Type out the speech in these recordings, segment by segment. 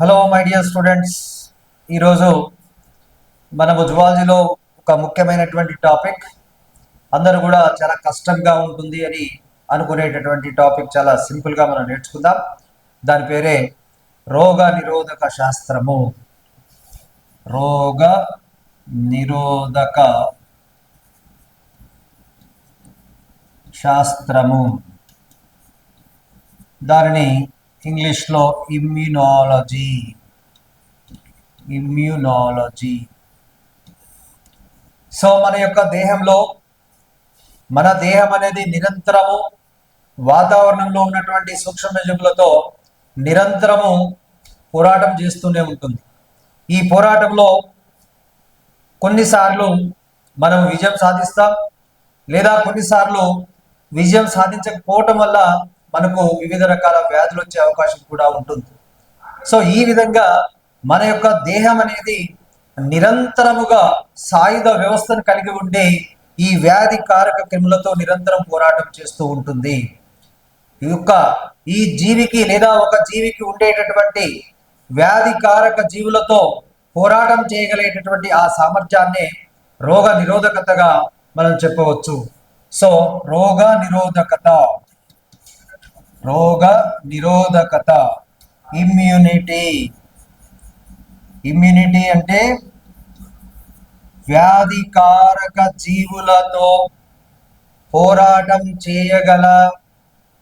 Hello my dear students ఈరోజు మనము జువాలజీలో ఒక ముఖ్యమైనటువంటి టాపిక్. అందరూ కూడా చాలా కష్టంగా ఉంటుంది అని అనుకునేటటువంటి టాపిక్ చాలా సింపుల్గా మనం నేర్చుకుందాం. దాని పేరే రోగ నిరోధక శాస్త్రము. రోగ నిరోధక శాస్త్రము. దానిని ఇంగ్లీష్లో ఇమ్యూనాలజీ. ఇమ్యూనాలజీ. సో మన యొక్క దేహంలో మన దేహం అనేది నిరంతరము వాతావరణంలో ఉన్నటువంటి సూక్ష్మజీవులతో నిరంతరము పోరాటం చేస్తూనే ఉంటుంది. ఈ పోరాటంలో కొన్నిసార్లు మనం విజయం సాధిస్తాం లేదా కొన్నిసార్లు విజయం సాధించకపోవటం వల్ల మనకు వివిధ రకాల వ్యాధులు వచ్చే అవకాశం కూడా ఉంటుంది. సో ఈ విధంగా మన యొక్క దేహం అనేది నిరంతరముగా సాయుధ వ్యవస్థను కలిగి ఉండే ఈ వ్యాధి కారక క్రిములతో నిరంతరం పోరాటం చేస్తూ ఉంటుంది. ఈ యొక్క ఈ జీవికి లేదా ఒక జీవికి ఉండేటటువంటి వ్యాధి కారక జీవులతో పోరాటం చేయగలిగేటటువంటి ఆ సామర్థ్యాన్ని రోగ నిరోధకతగా మనం చెప్పవచ్చు. సో రోగ నిరోధకత. రోగ నిరోధకత ఇమ్యూనిటీ ఇమ్యూనిటీ అంటే వ్యాధికారక జీవులతో పోరాటం చేయగల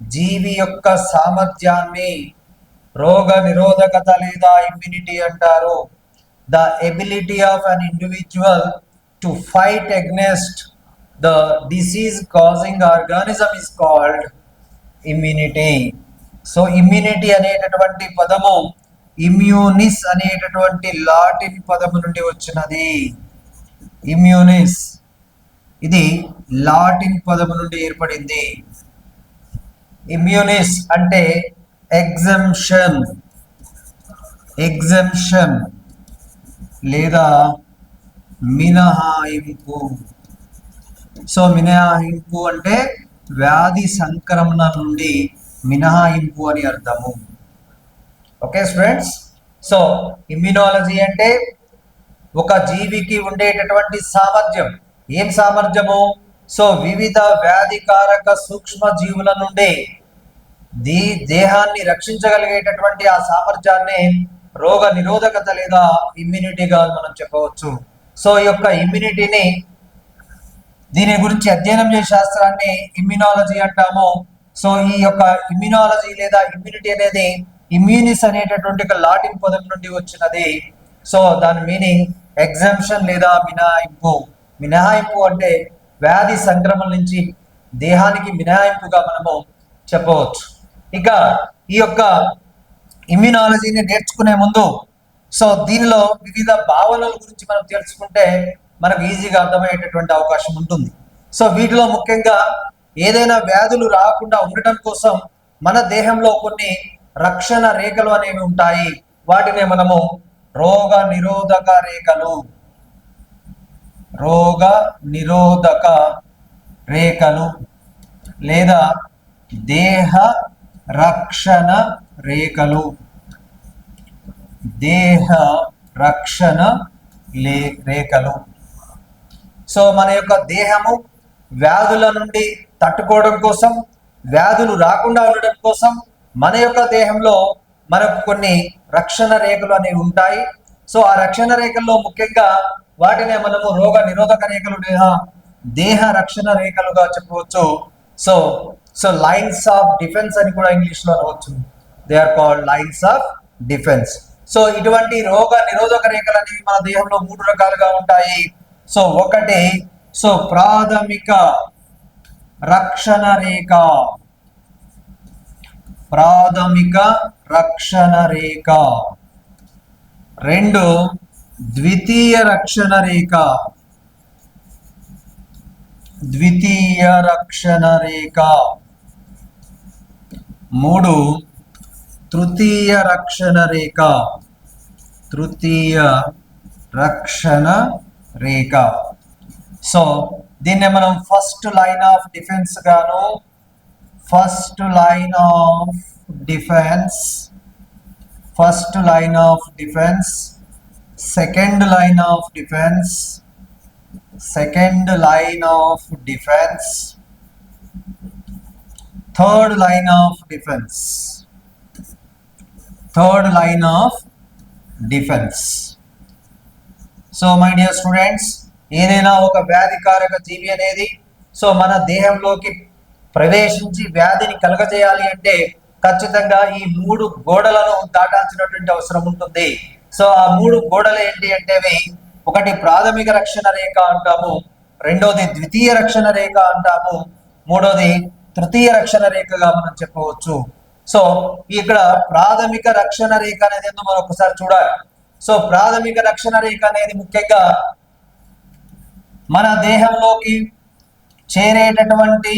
జీవి యొక్క సామర్థ్యాన్ని రోగ నిరోధకత లేదా ఇమ్యూనిటీ అంటారు. The ability of an individual to fight against the disease causing organism is called immunity so immunity అనేటటువంటి పదము ఇమ్యూనిస్ అనేటటువంటి లాటిన్ పదము నుండి వచ్చినది. ఇమ్యూనిస్ ఇది లాటిన్ పదము నుండి ఏర్పడింది. ఇమ్యూనిస్ అంటే ఎగ్జంప్షన్ ఎగ్జంప్షన్ లేదా మినహాయింపు. సో మినహాయింపు అంటే వ్యాధి సంక్రమణ నుండి మినహాయింపు అని అర్థము. ఓకే స్టూడెంట్స్ సో ఇమ్యూనాలజీ అంటే ఒక జీవికి ఉండేటటువంటి సామర్థ్యం. ఏం సామర్థ్యము? సో వివిధ వ్యాధికారక సూక్ష్మ జీవుల నుండి దీ దేహాన్ని రక్షించగలిగేటటువంటి ఆ సామర్థ్యాన్ని రోగ నిరోధకత లేదా ఇమ్యూనిటీగా మనం చెప్పవచ్చు. సో ఈ యొక్క ఇమ్యూనిటీని దీని గురించి అధ్యయనం చేసే శాస్త్రాన్ని ఇమ్యూనాలజీ అంటాము. సో ఈ యొక్క ఇమ్యూనాలజీ లేదా ఇమ్యూనిటీ అనేది ఇమ్యూనిస్ అనేటటువంటి ఒక లాటిన్ పదం నుండి వచ్చినది. సో దాని మీనింగ్ ఎగ్జామ్షన్ లేదా మినహాయింపు. మినహాయింపు అంటే వ్యాధి సంక్రమణ నుంచి దేహానికి మినహాయింపుగా మనము చెప్పవచ్చు. ఇక ఈ యొక్క ఇమ్యూనాలజీని నేర్చుకునే ముందు సో దీనిలో వివిధ భావనల గురించి మనం తెలుసుకుంటే మనకు ఈజీగా అర్థమయ్యేటటువంటి అవకాశం ఉంటుంది. సో వీటిలో ముఖ్యంగా ఏదైనా వ్యాధులు రాకుండా ఉండటం కోసం మన దేహంలో కొన్ని రక్షణ రేఖలు అనేవి ఉంటాయి. వాటినే మనము రోగ నిరోధక రేఖలు. రోగ నిరోధక రేఖలు లేదా దేహ రక్షణ రేఖలు. దేహ రక్షణ లే రేఖలు. సో మన యొక్క దేహము వ్యాధుల నుండి తట్టుకోవడం కోసం వ్యాధులు రాకుండా ఉండడం కోసం మన యొక్క దేహంలో మనకు కొన్ని రక్షణ రేఖలు అనేవి ఉంటాయి. సో ఆ రక్షణ రేఖల్లో ముఖ్యంగా వాటినే మనము రోగ నిరోధక రేఖలు లేదా దేహ రక్షణ రేఖలుగా చెప్పవచ్చు. So so lines of defence అని కూడా ఇంగ్లీష్లో అనవచ్చు. They are called lines of defence so ఇటువంటి రోగ నిరోధక రేఖలు అనేవి మన దేహంలో మూడు రకాలుగా ఉంటాయి. సో ఒకటి సో ప్రాథమిక రక్షణ రేఖ. ప్రాథమిక రక్షణ రేఖ. రెండు ద్వితీయ రక్షణ రేఖ. ద్వితీయ రక్షణ రేఖ. మూడు తృతీయ రక్షణ రేఖ. తృతీయ రక్షణ రేఖ. సో దీన్ని మనం ఫస్ట్ లైన్ ఆఫ్ డిఫెన్స్ గాను first line of defence first line of defence second line of defence second line of defence third line of defence third line of defence so my dear students ఏదైనా ఒక వ్యాధికారక జీవి అనేది so మన దేహంలోకి ప్రవేశించి వ్యాధిని కలగజేయాలి అంటే ఖచ్చితంగా ఈ మూడు గోడలను దాటాల్సినటువంటి అవసరం ఉంటుంది. సో ఆ మూడు గోడలు ఏంటి అంటే ఒకటి ప్రాథమిక రక్షణ రేఖ అంటాము రెండోది ద్వితీయ రక్షణ రేఖ అంటాము మూడోది తృతీయ రక్షణ రేఖగా మనం చెప్పవచ్చు. సో ఇక్కడ ప్రాథమిక రక్షణ రేఖ అనేది మనం ఒకసారి చూడాలి. సో ప్రాథమిక రక్షణ రేఖ అనేది ముఖ్యంగా మన దేహంలోకి చేరేటటువంటి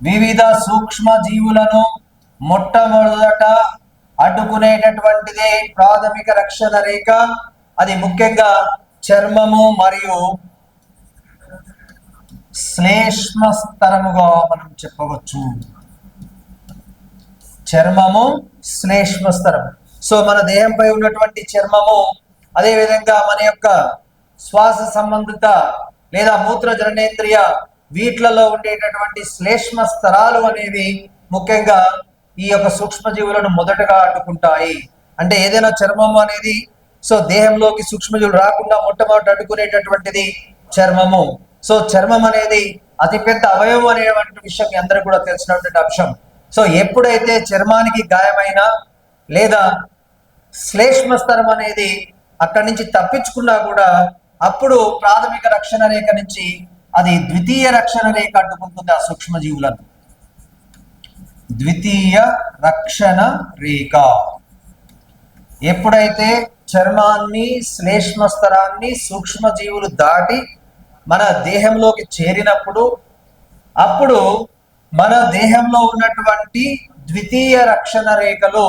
వివిధ సూక్ష్మ జీవులను మొట్టమొదట అడ్డుకునేటటువంటిదే ప్రాథమిక రక్షణ రేఖ. అది ముఖ్యంగా చర్మము మరియు శ్లేష్మ స్తరముగా మనం చెప్పవచ్చు. చర్మము శ్లేష్మ స్తరం సో మన దేహంపై ఉన్నటువంటి చర్మము అదే విధంగా మన యొక్క శ్వాస సంబంధిత లేదా మూత్ర జననేంద్రియ వీట్లలో ఉండేటటువంటి శ్లేష్మ స్తరాలు అనేవి ముఖ్యంగా ఈ యొక్క సూక్ష్మజీవులను మొదటగా అడ్డుకుంటాయి. అంటే ఏదైనా చర్మము అనేది సో దేహంలోకి సూక్ష్మజీవులు రాకుండా మొట్టమొదటి అడ్డుకునేటటువంటిది చర్మము. సో చర్మం అనేది అతిపెద్ద అవయవం అనేటువంటి విషయం మీ కూడా తెలిసినటువంటి అంశం. సో ఎప్పుడైతే చర్మానికి గాయమైన లేదా శ్లేష్మ స్తరం అనేది అక్కడి నుంచి తప్పించుకున్నా కూడా అప్పుడు ప్రాథమిక రక్షణ రేఖ నుంచి అది ద్వితీయ రక్షణ రేఖ అడ్డుకుంటుంది ఆ సూక్ష్మజీవులను. ద్వితీయ రక్షణ రేఖ. ఎప్పుడైతే చర్మాన్ని శ్లేష్మ స్తరాన్ని సూక్ష్మజీవులు దాటి మన దేహంలోకి చేరినప్పుడు అప్పుడు మన దేహంలో ఉన్నటువంటి ద్వితీయ రక్షణ రేఖలు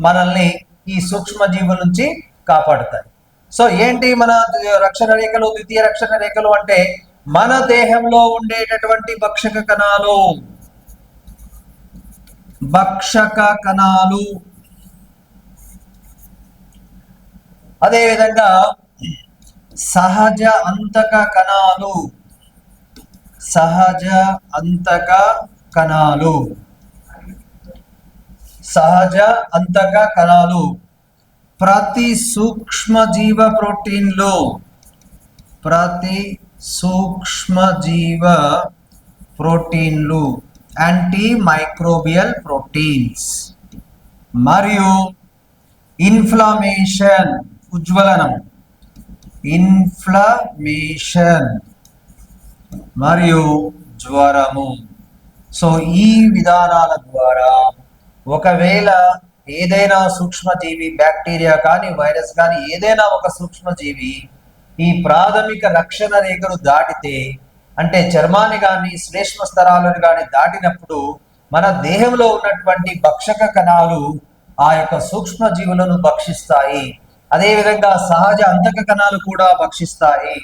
మనల్ని ఈ సూక్ష్మజీవుల నుంచి కాపాడుతాయి. సో ఏంటి మన రక్షణ రేఖలు ద్వితీయ రక్షణ రేఖలు అంటే మన దేహంలో ఉండేటటువంటి భక్షక కణాలు. భక్షక కణాలు. అదేవిధంగా సహజ అంతక కణాలు. సహజ అంతక కణాలు. సహజ అంతక కణాలు. ప్రతి సూక్ష్మ జీవ ప్రోటీన్లు ప్రతి సూక్ష్మ జీవ ప్రోటీన్లు యాంటీ మైక్రోబియల్ ప్రోటీన్స్. మరియు ఇన్ఫ్లమేషన్ ఉజ్వలనం. ఇన్ఫ్లమేషన్ మరియు జ్వరము. సో ఈ విధానాల ద్వారా ఒకవేళ ఏదైనా సూక్ష్మజీవి బ్యాక్టీరియా కానీ వైరస్ కానీ ఏదైనా ఒక సూక్ష్మజీవి ఈ ప్రాథమిక రక్షణ రేఖను దాటితే అంటే చర్మాన్ని కానీ శ్లేష్మ స్థలాలను కానీ దాటినప్పుడు మన దేహంలో ఉన్నటువంటి భక్షక కణాలు ఆ యొక్క సూక్ష్మ జీవులను భక్షిస్తాయి. అదేవిధంగా సహజ అంతక కణాలు కూడా భక్షిస్తాయి.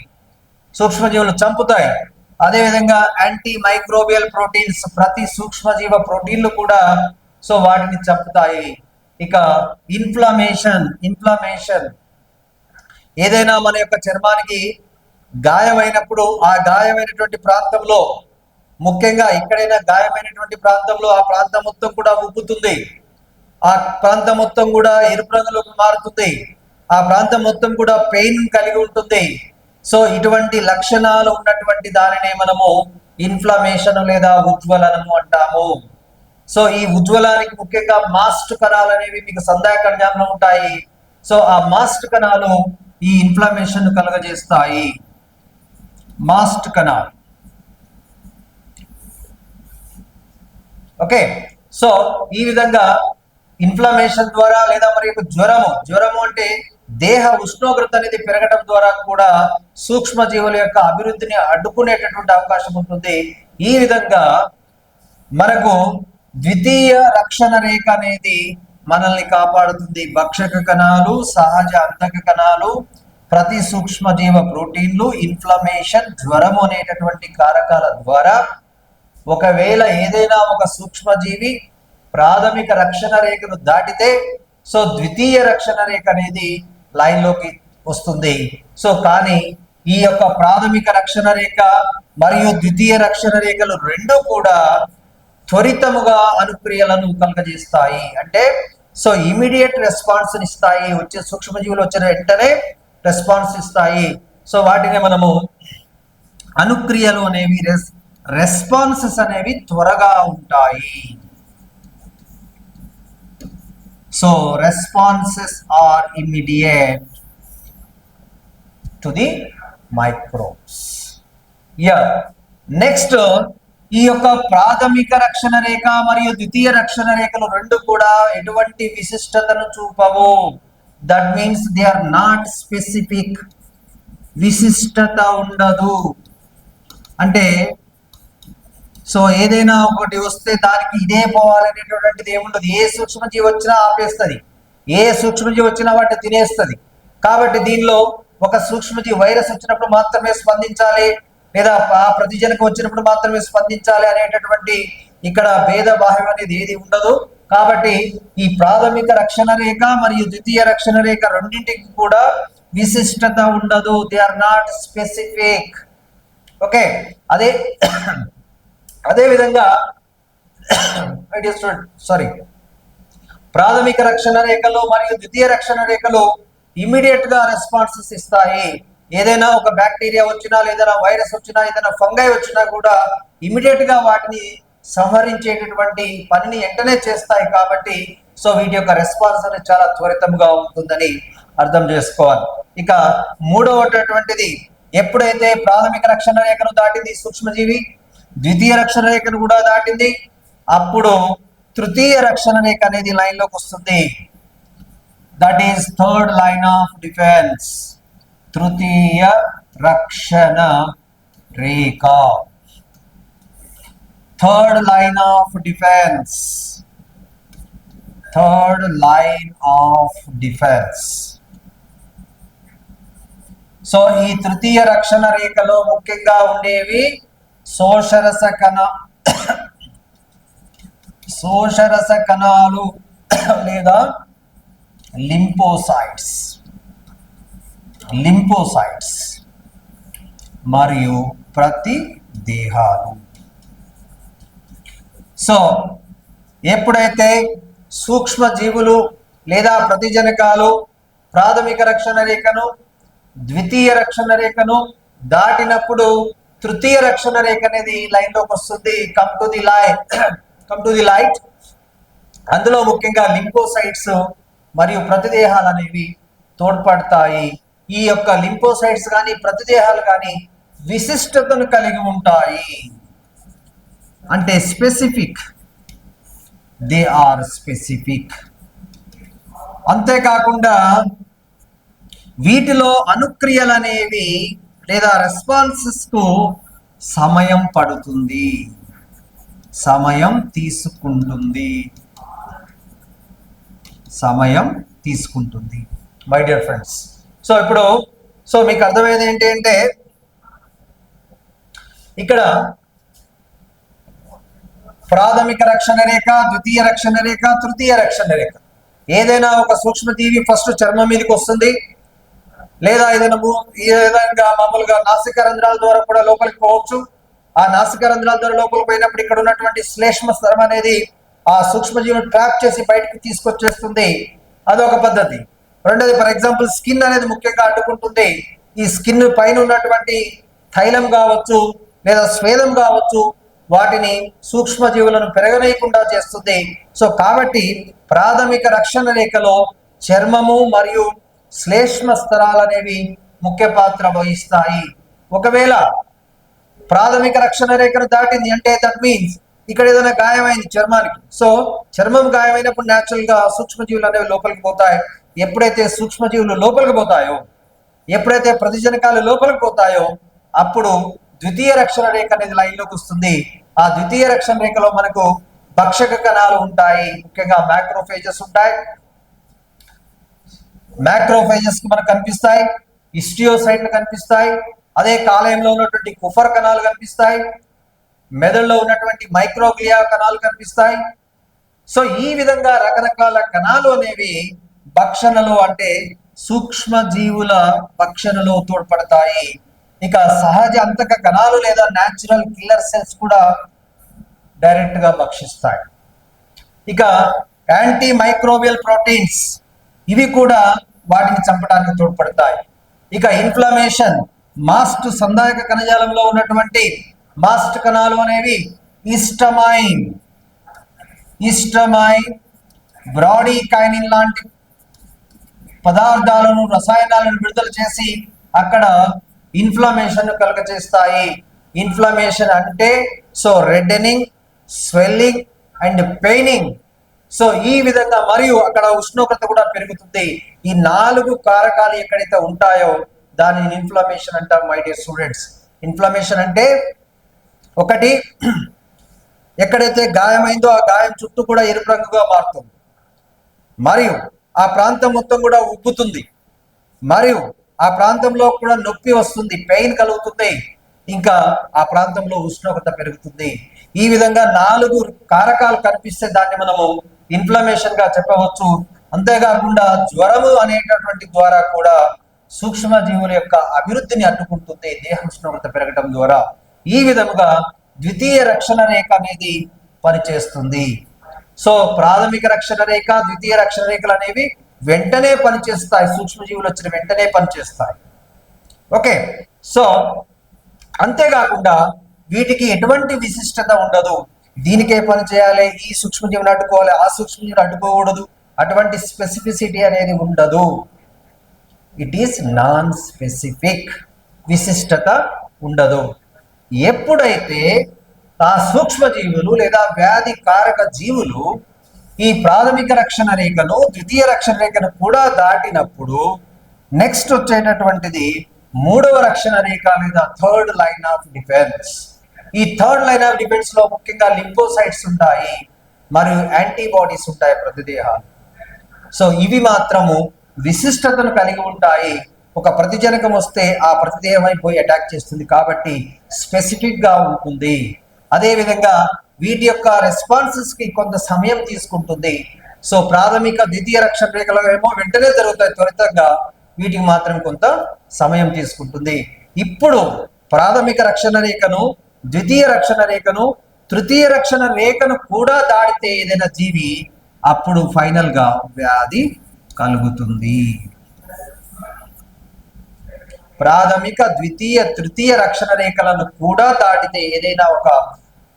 సూక్ష్మజీవులు చంపుతాయి. అదేవిధంగా యాంటీ మైక్రోబియల్ ప్రోటీన్స్ ప్రతి సూక్ష్మజీవ ప్రోటీన్లు కూడా సో వాటిని చంపుతాయి. ఇక ఇన్ఫ్లమేషన్ ఇన్ఫ్లమేషన్ ఏదైనా మన యొక్క చర్మానికి గాయమైనప్పుడు ఆ గాయమైనటువంటి ప్రాంతంలో ముఖ్యంగా ఎక్కడైనా గాయమైనటువంటి ప్రాంతంలో ఆ ప్రాంతం మొత్తం కూడా ఉబ్బుతుంది. ఆ ప్రాంతం మొత్తం కూడా ఎరుపు రంగులోకి మారుతుంది. ఆ ప్రాంతం మొత్తం కూడా పెయిన్ కలిగి ఉంటుంది. సో ఇటువంటి లక్షణాలు ఉన్నటువంటి దానినే మనము ఇన్ఫ్లమేషన్ లేదా ఉజ్వలనము అంటాము. సో ఈ ఉజ్వలానికి ముఖ్యంగా మాస్ట్ కణాలు అనేవి మీకు సందాయ కణజాలంలో ఉంటాయి. సో ఆ మాస్ట్ కణాలు ఈ ఇన్ఫ్లమేషన్ కలుగజేస్తాయి. మాస్ట్ కణాలు. ఓకే. సో ఈ విధంగా ఇన్ఫ్లమేషన్ ద్వారా లేదా మరి యొక్క జ్వరము జ్వరము అంటే దేహ ఉష్ణోగ్రత అనేది పెరగడం ద్వారా కూడా సూక్ష్మ జీవుల యొక్క అభివృద్ధిని అడ్డుకునేటటువంటి అవకాశం ఉంటుంది. ఈ విధంగా మనకు ద్వితీయ రక్షణ రేఖ అనేది మనల్ని కాపాడుతుంది. భక్షక కణాలు సహజ అంతక కణాలు ప్రతి సూక్ష్మ జీవ ప్రోటీన్లు ఇన్ఫ్లమేషన్ జ్వరము అనేటటువంటి కారకాల ద్వారా ఒకవేళ ఏదైనా ఒక సూక్ష్మజీవి ప్రాథమిక రక్షణ రేఖను దాటితే సో ద్వితీయ రక్షణ రేఖ అనేది లైన్లోకి వస్తుంది. సో కానీ ఈ యొక్క ప్రాథమిక రక్షణ రేఖ మరియు ద్వితీయ రక్షణ రేఖలు రెండు కూడా త్వరితముగా అనుక్రియలను కలుగజేస్తాయి. అంటే సో ఇమీడియట్ రెస్పాన్స్ ఇస్తాయి. వచ్చే సూక్ష్మజీవులు వచ్చిన వెంటనే రెస్పాన్స్ ఇస్తాయి. సో వాటిని మనము అనుక్రియలు అనేవి రెస్ రెస్పాన్సెస్ అనేవి త్వరగా ఉంటాయి. So responses are immediate to the microbes yeah next ఈ యొక్క ప్రాథమిక రక్షణ రేఖ మరియు ద్వితీయ రక్షణ రేఖలు రెండు కూడా ఎటువంటి విశిష్టతను చూపవు. That means they are not specific విశిష్టత ఉండదు. అంటే సో ఏదైనా ఒకటి వస్తే దానికి ఇదే పోవాలనేటువంటిది ఏముండదు. ఏ సూక్ష్మజీవి వచ్చినా ఆపేస్తుంది. ఏ సూక్ష్మజీవి వచ్చినా వాటిని తినేస్తుంది. కాబట్టి దీనిలో ఒక సూక్ష్మజీవి వైరస్ వచ్చినప్పుడు మాత్రమే స్పందించాలి. లేదా ఆ ప్రతిజనకం వచ్చినప్పుడు మాత్రమే స్పందించాలి అనేటటువంటి ఇక్కడ భేద బాహ్యం అనేది ఏది ఉండదు. కాబట్టి ఈ ప్రాథమిక రక్షణ రేఖ మరియు ద్వితీయ రక్షణ రేఖ రెండింటికి కూడా విశిష్టత ఉండదు. They are not specific okay అదే అదే విధంగా సారీ ప్రాథమిక రక్షణ రేఖలు మరియు ద్వితీయ రక్షణ రేఖలు ఇమీడియట్గా రెస్పాన్సెస్ ఇస్తాయి. ఏదైనా ఒక బ్యాక్టీరియా వచ్చినా లేదా వైరస్ వచ్చినా ఏదైనా ఫంగై వచ్చినా కూడా ఇమీడియట్గా వాటిని సంహరించేటటువంటి పనిని వెంటనే చేస్తాయి కాబట్టి సో వీటి యొక్క రెస్పాన్స్ అనేది చాలా త్వరితంగా ఉంటుందని అర్థం చేసుకోవాలి. ఇక మూడవటటువంటిది ఎప్పుడైతే ప్రాథమిక రక్షణ రేఖను దాటింది సూక్ష్మజీవి ద్వితీయ రక్షణ రేఖను కూడా దాటింది అప్పుడు తృతీయ రక్షణ రేఖ అనేది లైన్లోకి వస్తుంది. That is third line of defence తృతీయ రక్షణ రేఖ. Third line of defence third line of defence so ఈ తృతీయ రక్షణ రేఖలో ముఖ్యంగా ఉండేవి శోషరస కణ. శోషరస కణాలు లేదా లింపోసైట్స్. లింపోసైట్స్ మరియు ప్రతి దేహాలు. సో ఎప్పుడైతే సూక్ష్మ జీవులు లేదా ప్రతిజనకాలు ప్రాథమిక రక్షణ రేఖను ద్వితీయ రక్షణ రేఖను దాటినప్పుడు తృతీయ రక్షణ రేఖ అనేది లైన్లోకి వస్తుంది. Come to the light come to the light అందులో ముఖ్యంగా లింపోసైట్స్ మరియు ప్రతిదేహాలు అనేవి తోడ్పడతాయి. ఈ యొక్క లింపోసైట్స్ కానీ ప్రతిదేహాలు కానీ విశిష్టతను కలిగి ఉంటాయి. అంటే స్పెసిఫిక్. They are specific. అంతేకాకుండా వీటిలో అనుక్రియలు అనేవి లేదా రెస్పాన్సెస్కు సమయం పడుతుంది. సమయం తీసుకుంటుంది. సమయం తీసుకుంటుంది. మై డియర్ ఫ్రెండ్స్ సో ఇప్పుడు సో మీకు అర్థమయ్యేది ఏంటి అంటే ఇక్కడ ప్రాథమిక రక్షణ రేఖ ద్వితీయ రక్షణ రేఖ తృతీయ రక్షణ రేఖ. ఏదైనా ఒక సూక్ష్మజీవి ఫస్ట్ చర్మం మీదకి వస్తుంది. లేదా ఏదైనా ఏదైనా మామూలుగా నాసిక రంధ్రాల ద్వారా కూడా లోపలికి పోవచ్చు. ఆ నాసిక రంధ్రాల ద్వారా లోపలికి పోయినప్పుడు ఇక్కడ ఉన్నటువంటి శ్లేష్మ స్థలం అనేది ఆ సూక్ష్మజీవిని ట్రాప్ చేసి బయటకు తీసుకొచ్చేస్తుంది. అదొక పద్ధతి. రెండోది ఫర్ ఎగ్జాంపుల్ స్కిన్ అనేది ముఖ్యంగా అడ్డుకుంటుంది. ఈ స్కిన్ పైన ఉన్నటువంటి తైలం కావచ్చు లేదా స్వేదం కావచ్చు వాటిని సూక్ష్మజీవులను పెరగనీయకుండా చేస్తుంది. సో కాబట్టి ప్రాథమిక రక్షణ రేఖలో చర్మము మరియు శ్లేష్మ స్థలాలు అనేవి ముఖ్య పాత్ర వహిస్తాయి. ఒకవేళ ప్రాథమిక రక్షణ రేఖను దాటింది అంటే దట్ మీన్స్ ఇక్కడ ఏదైనా గాయమైంది చర్మానికి. సో చర్మం గాయమైనప్పుడు న్యాచురల్గా సూక్ష్మజీవులు అనేవి లోపలికి పోతాయి. ఎప్పుడైతే సూక్ష్మజీవులు లోపలికి పోతాయో ఎప్పుడైతే ప్రతిజనకాలు లోపలికి పోతాయో అప్పుడు ద్వితీయ రక్షణ రేఖ అనేది లైన్లోకి వస్తుంది. ఆ ద్వితీయ రక్షణ రేఖలో మనకు భక్షక కణాలు ఉంటాయి. ముఖ్యంగా మ్యాక్రోఫేజెస్ ఉంటాయి. మ్యాక్రోఫేజెస్కి మనకు కనిపిస్తాయి. ఇస్టియోసైట్లు కనిపిస్తాయి. అదే కాలేయంలో ఉన్నటువంటి కుఫర్ కణాలు కనిపిస్తాయి. మెదడులో ఉన్నటువంటి మైక్రోగ్లియా కణాలు కనిపిస్తాయి. సో ఈ విధంగా రకరకాల కణాలు అనేవి భక్షణలు అంటే సూక్ష్మ జీవుల భక్షణలో తోడ్పడతాయి. ఇక సహజ అంతక కణాలు లేదా న్యాచురల్ కిల్లర్ సెల్స్ కూడా డైరెక్ట్గా భక్షిస్తాయి. ఇక యాంటీ మైక్రోబియల్ ప్రోటీన్స్ ఇవి కూడా వాటిని చంపడానికి తోడ్పడతాయి. ఇక ఇన్ఫ్లమేషన్ మాస్ట్ సందాయక కణజాలంలో ఉన్నటువంటి మాస్ట్ కణాలు అనేవి ఇస్టమైన్ ఇస్టమైన్ బ్రాడీ కైనిన్ లాంటి పదార్థాలను రసాయనాలను విడుదల చేసి అక్కడ ఇన్ఫ్లమేషన్ కలుగ చేస్తాయి ఇన్ఫ్లమేషన్ అంటే so reddening swelling and paining so ఈ విధంగా మరియు అక్కడ ఉష్ణోగ్రత కూడా పెరుగుతుంది. ఈ నాలుగు కారకాలు ఎక్కడైతే ఉంటాయో దానిని ఇన్ఫ్లమేషన్ అంటాం మై డియర్ స్టూడెంట్స్ ఇన్ఫ్లమేషన్ అంటే ఒకటి ఎక్కడైతే గాయమైందో ఆ గాయం చుట్టూ కూడా ఎరుపు రంగుగా మారుతుంది. మరియు ఆ ప్రాంతం మొత్తం కూడా ఉబ్బుతుంది. మరియు ఆ ప్రాంతంలో కూడా నొప్పి వస్తుంది పెయిన్ కలుగుతుంది ఇంకా ఆ ప్రాంతంలో ఉష్ణోగ్రత పెరుగుతుంది. ఈ విధంగా నాలుగు కారకాలు కనిపిస్తే దాన్ని మనము ఇన్ఫ్లమేషన్గా చెప్పవచ్చు. అంతేకాకుండా జ్వరము అనేటటువంటి ద్వారా కూడా సూక్ష్మ జీవుల యొక్క అభివృద్ధిని అడ్డుకుంటుంది దేహ ఉష్ణోగ్రత పెరగడం ద్వారా. ఈ విధముగా ద్వితీయ రక్షణ రేఖ అనేది పనిచేస్తుంది. సో ప్రాథమిక రక్షణ రేఖ ద్వితీయ రక్షణ రేఖలు అనేవి వెంటనే పనిచేస్తాయి. సూక్ష్మజీవులు వచ్చిన వెంటనే పనిచేస్తాయి. ఓకే. సో అంతేకాకుండా వీటికి ఎటువంటి విశిష్టత ఉండదు. దీనికే పని చేయాలి ఈ సూక్ష్మజీవిని అడ్డుకోవాలి ఆ సూక్ష్మజీవిని అడ్డుకోకూడదు. అటువంటి స్పెసిఫిసిటీ అనేది ఉండదు. It is non specific. విశిష్టత ఉండదు. ఎప్పుడైతే ఆ సూక్ష్మజీవులు లేదా వ్యాధి కారక జీవులు ఈ ప్రాథమిక రక్షణ రేఖను ద్వితీయ రక్షణ రేఖను కూడా దాటినప్పుడు నెక్స్ట్ వచ్చేటటువంటిది మూడవ రక్షణ రేఖ లేదా థర్డ్ లైన్ ఆఫ్ డిఫెన్స్ ఈ థర్డ్ లైన్ ఆఫ్ డిఫెన్స్లో ముఖ్యంగా లింపోసైట్స్ ఉంటాయి మరియు యాంటీబాడీస్ ఉంటాయి ప్రతిదేహాలు సో ఇవి మాత్రము విశిష్టతను కలిగి ఉంటాయి. ఒక ప్రతిజనకం వస్తే ఆ ప్రతిదేహమై పోయి అటాక్ చేస్తుంది కాబట్టి స్పెసిఫిక్గా ఉంటుంది. అదేవిధంగా వీటి యొక్క రెస్పాన్సెస్కి కొంత సమయం తీసుకుంటుంది. సో ప్రాథమిక ద్వితీయ రక్షణ రేఖలు ఏమో వెంటనే జరుగుతాయి త్వరితంగా వీటికి మాత్రం కొంత సమయం తీసుకుంటుంది. ఇప్పుడు ప్రాథమిక రక్షణ రేఖను ద్వితీయ రక్షణ రేఖను తృతీయ రక్షణ రేఖను కూడా దాటితే ఏదైనా జీవి అప్పుడు ఫైనల్గా వ్యాధి కలుగుతుంది. ప్రాథమిక ద్వితీయ తృతీయ రక్షణ రేఖలను కూడా దాటితే ఏదైనా ఒక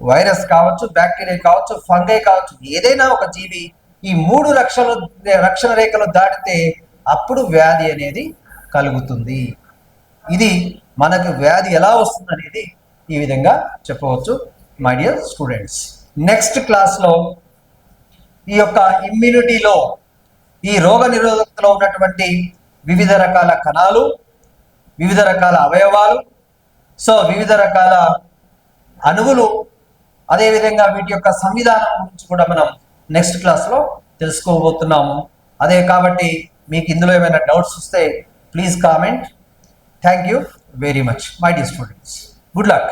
వైరస్ కావచ్చు బ్యాక్టీరియా కావచ్చు ఫంగై కావచ్చు ఏదైనా ఒక జీవి ఈ మూడు రక్షణ రక్షణ రేఖలు దాటితే అప్పుడు వ్యాధి అనేది కలుగుతుంది. ఇది మనకు వ్యాధి ఎలా వస్తుంది అనేది ఈ విధంగా చెప్పవచ్చు మై డియర్ స్టూడెంట్స్ నెక్స్ట్ క్లాస్లో ఈ యొక్క ఇమ్యూనిటీలో ఈ రోగ నిరోధకతలో ఉన్నటువంటి వివిధ రకాల కణాలు వివిధ రకాల అవయవాలు. సో వివిధ రకాల అణువులు. అదేవిధంగా వీటి యొక్క సంవిధానం గురించి కూడా మనం నెక్స్ట్ క్లాస్లో తెలుసుకోబోతున్నాము. అదే కాబట్టి మీకు ఇందులో ఏమైనా డౌట్స్ వస్తే please comment thank you very much my dear students good luck